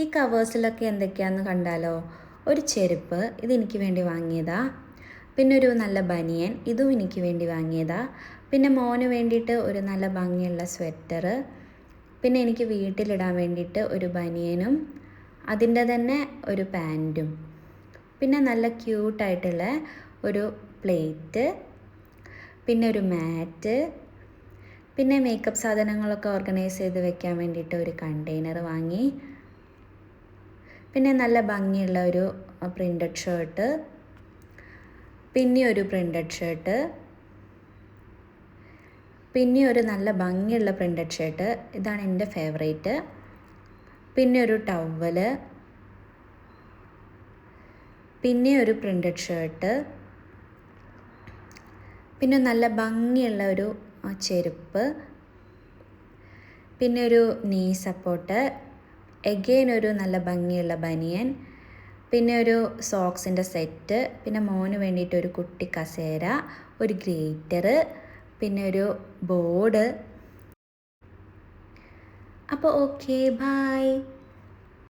ഈ കവേഴ്സിലൊക്കെ എന്തൊക്കെയാണെന്ന് കണ്ടാലോ? ഒരു ചെരുപ്പ് ഇതെനിക്ക് വേണ്ടി വാങ്ങിയതാ. പിന്നെ ഒരു നല്ല ബനിയൻ ഇതും എനിക്ക് വേണ്ടി വാങ്ങിയതാ. പിന്നെ മോന് വേണ്ടിയിട്ട് ഒരു നല്ല ഭംഗിയുള്ള സ്വെറ്റർ. പിന്നെ എനിക്ക് വീട്ടിലിടാൻ വേണ്ടിയിട്ട് ഒരു ബനിയനും അതിന്റെ തന്നെ ഒരു പാന്റും. പിന്നെ നല്ല ക്യൂട്ടായിട്ടുള്ള ഒരു പ്ലേറ്റ് പിന്നെ ഒരു മാറ്റ് പിന്നെ മേക്കപ്പ് സാധനങ്ങളൊക്കെ ഓർഗനൈസ് ചെയ്ത് വെക്കാൻ വേണ്ടിയിട്ട് ഒരു കണ്ടെയ്നർ വാങ്ങി. പിന്നെ നല്ല ഭംഗിയുള്ള ഒരു പ്രിന്റഡ് ഷർട്ട് പിന്നെ ഒരു പ്രിന്റഡ് ഷർട്ട് പിന്നെ ഒരു നല്ല ഭംഗിയുള്ള പ്രിന്റഡ് ഷർട്ട് ഇതാണ് എന്റെ ഫേവറേറ്റ് പിന്നെ ഒരു ടവൽ പിന്നെ ഒരു പ്രിന്റഡ് ഷർട്ട് പിന്നെ നല്ല ഭംഗിയുള്ള ഒരു ചെരുപ്പ്. പിന്നെ ഒരു നീ സപ്പോർട്ട് എഗെയിൻ ഒരു നല്ല ഭംഗിയുള്ള ബനിയൻ പിന്നെ ഒരു സോക്സിന്റെ സെറ്റ് പിന്നെ മോന് വേണ്ടിയിട്ട് ഒരു കുട്ടി കസേര ഒരു ഗ്രേറ്റർ പിന്നെ ഒരു ബോർഡ്. അപ്പോൾ ഓക്കെ ബായ്